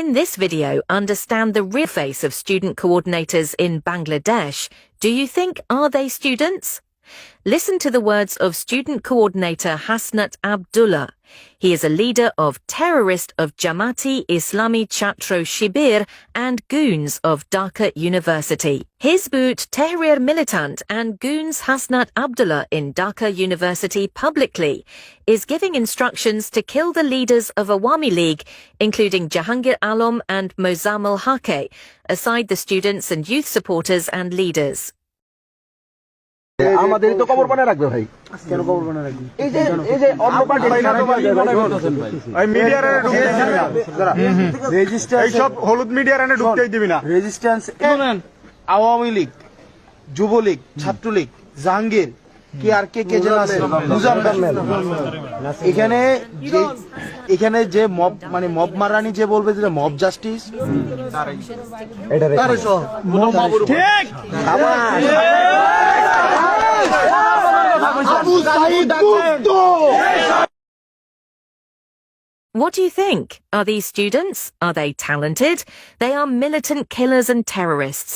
In this video, understand the real face of student coordinators in Bangladesh. Do you think are they students? Listen to the words of student coordinator Hasnat Abdullah. He is a leader of terrorist of Jamati Islami Chatro Shibir and goons of Dhaka University. Hizbut Tahrir militant and goons Hasnat Abdullah in Dhaka University publicly is giving instructions to kill the leaders of Awami League, including Jahangir Alam and Mozammel Hake, aside the students and youth supporters and leaders. আমাদেরই তো খবর বানায় রাখবে ভাই। কেন বানা রাখবি? এই যে এই যে অন্য পার্টি মিডিয়ার এইসব হলুদ মিডিয়ার এনে ঢুকতেই দিবি না। রেজিস্ট্যান্স আওয়ামী লীগ যুবলীগ ছাত্রলীগ জাহাঙ্গীর কি আর কে কে যেন আছে? এখানে যে এখানে যে মব মানে মব মারানি যে বলবে যে মব জাস্টিস তারে সহ। ঠিক। আবু সাইদ মুক্ত What do you think? Are these students? Are they talented? They are militant killers and terrorists.